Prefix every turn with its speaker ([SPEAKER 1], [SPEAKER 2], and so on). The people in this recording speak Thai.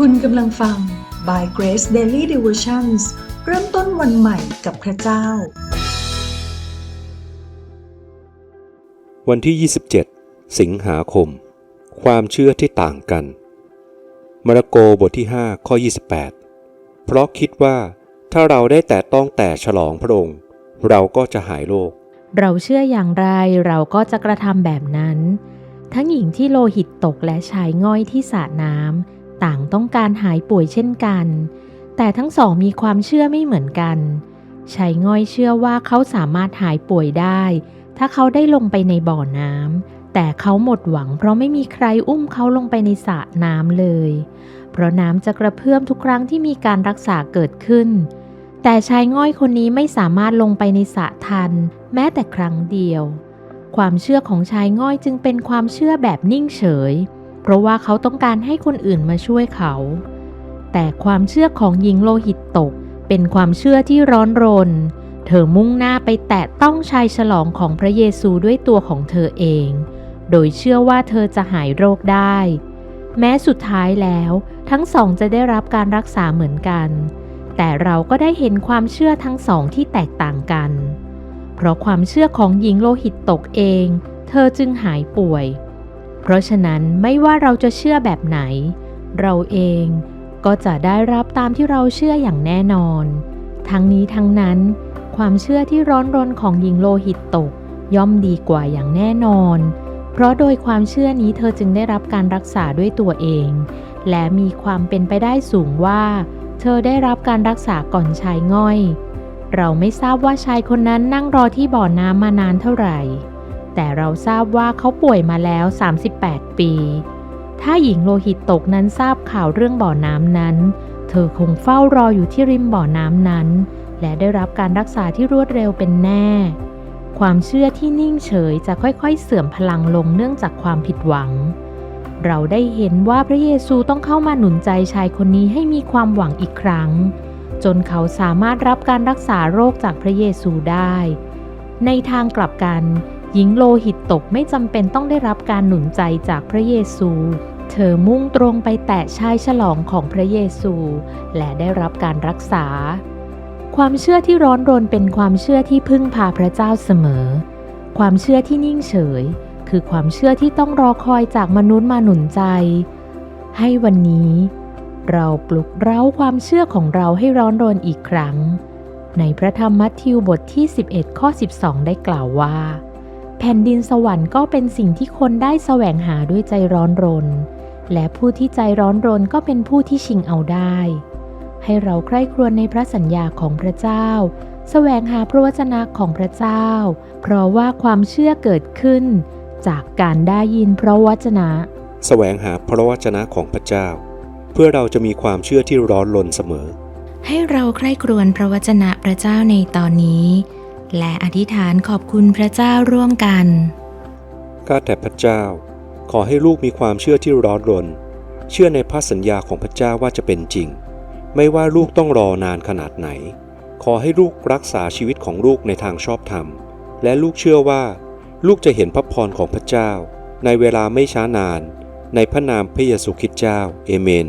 [SPEAKER 1] คุณกำลังฟัง By Grace Daily Devotions เริ่มต้นวันใหม่กับพระเจ้า
[SPEAKER 2] วันที่ 27 สิงหาคม ความเชื่อที่ต่างกัน มาระโกบทที่ 5 ข้อ 28 เพราะคิดว่าถ้าเราได้แต่ต้องแต่ฉลองพระองค์ เราก็จะหายโรค
[SPEAKER 3] เราเชื่ออย่างไรเราก็จะกระทำแบบนั้น ทั้งหญิงที่โลหิตตกและชายง่อยที่สระน้ำ ต่างต้องการหายป่วยเช่นกัน แต่ทั้งสองมีความเชื่อไม่เหมือนกันชายง่อยเชื่อว่าเขาสามารถหายป่วยได้ ถ้าเขาได้ลงไปในบ่อน้ำแต่เขาหมดหวังเพราะไม่มีใครอุ้มเขาลงไปในสระน้ำเลย เพราะน้ำจะกระเพื่อมทุกครั้งที่มีการรักษาเกิดขึ้น แต่ชายง่อยคนนี้ไม่สามารถลงไปในสระทัน แม้แต่ครั้งเดียว ความเชื่อของชายง่อยจึงเป็นความเชื่อแบบนิ่งเฉย เพราะว่าเขาต้องการให้คนอื่นมาช่วยเขา แต่ความเชื่อของหญิงโลหิตตกเป็นความเชื่อที่ร้อนรน เธอมุ่งหน้าไปแตะต้องชายฉลองของพระเยซูด้วยตัวของเธอเอง โดยเชื่อว่าเธอจะหายโรคได้ แม้สุดท้ายแล้วทั้งสองจะได้รับการรักษาเหมือนกัน แต่เราก็ได้เห็นความเชื่อทั้งสองที่แตกต่างกัน เพราะความเชื่อของหญิงโลหิตตกเอง เธอจึงหายป่วย เพราะฉะนั้นไม่ว่าเราจะเชื่อแบบไหน เราเองก็จะได้รับตามที่เราเชื่ออย่างแน่นอน ทั้งนี้ทั้งนั้น ความเชื่อที่ร้อนรนของหญิงโลหิตตกย่อมดีกว่าอย่างแน่นอน เพราะโดยความเชื่อนี้เธอจึงได้รับการรักษาด้วยตัวเอง และมีความเป็นไปได้สูงว่า เธอได้รับการรักษาก่อนชายง่อย เราไม่ทราบว่าชายคนนั้นนั่งรอที่บ่อน้ำมานานเท่าไหร่ แต่เราทราบว่าเขาป่วยมาแล้ว 38 ปี ถ้าหญิงโลหิตตกนั้นทราบข่าวเรื่องบ่อน้ำนั้น เธอคงเฝ้ารออยู่ที่ริมบ่อน้ำนั้น และได้รับการรักษาที่รวดเร็วเป็นแน่ ความเชื่อที่นิ่งเฉยจะค่อยๆ เสื่อมพลังลงเนื่องจากความผิดหวัง เราได้เห็นว่าพระเยซูต้องเข้ามาหนุนใจชายคนนี้ให้มีความหวังอีกครั้ง จนเขาสามารถรับการรักษาโรคจากพระเยซูได้ ในทางกลับกัน หญิงโลหิตตกไม่จำเป็นต้องได้รับการหนุนใจจากพระเยซู เธอมุ่งตรงไปแตะชายฉลองของพระเยซู และได้รับการรักษา ความเชื่อที่ร้อนรนเป็นความเชื่อที่พึ่งพาพระเจ้าเสมอ ความเชื่อที่นิ่งเฉย คือความเชื่อที่ต้องรอคอยจากมนุษย์มาหนุนใจ ให้วันนี้ เราปลุกเร้าความเชื่อของเราให้ร้อนรนอีกครั้ง ในพระธรรมมัทธิวบทที่ 11 ข้อ 12 ได้กล่าวว่า ผ่นดินสวรรค์ก็เป็นสิ่งที่คนได้แสวงหาด้วยใจร้อนรน และผู้ที่ใจร้อนรนก็เป็นผู้ที่ชิงเอาได้ ให้เราใคร่ครวญในพระสัญญาของพระเจ้า แสวงหาพระวจนะของพระเจ้า เพราะว่าความเชื่อเกิดขึ้น จากการได้ยินพระวจนะ
[SPEAKER 2] แสวงหาพระวจนะของพระเจ้า เพื่อเราจะมีความเชื่อที่ร้อนรนเสมอ
[SPEAKER 4] ให้เราใคร่ครวญพระวจนะพระเจ้าในตอนนี้ และอธิษฐานขอบคุณพระเจ้าร่วมกัน
[SPEAKER 2] ข้าแต่พระเจ้า ขอให้ลูกมีความเชื่อที่ร้อนรน เชื่อในพระสัญญาของพระเจ้าว่าจะเป็นจริง ไม่ว่าลูกต้องรอนานขนาดไหน ขอให้ลูกรักษาชีวิตของลูกในทางชอบธรรม และลูกเชื่อว่า ลูกจะเห็นพระพรของพระเจ้า ในเวลาไม่ช้านาน ในพระนามพระเยซูคริสต์เจ้า เอเมน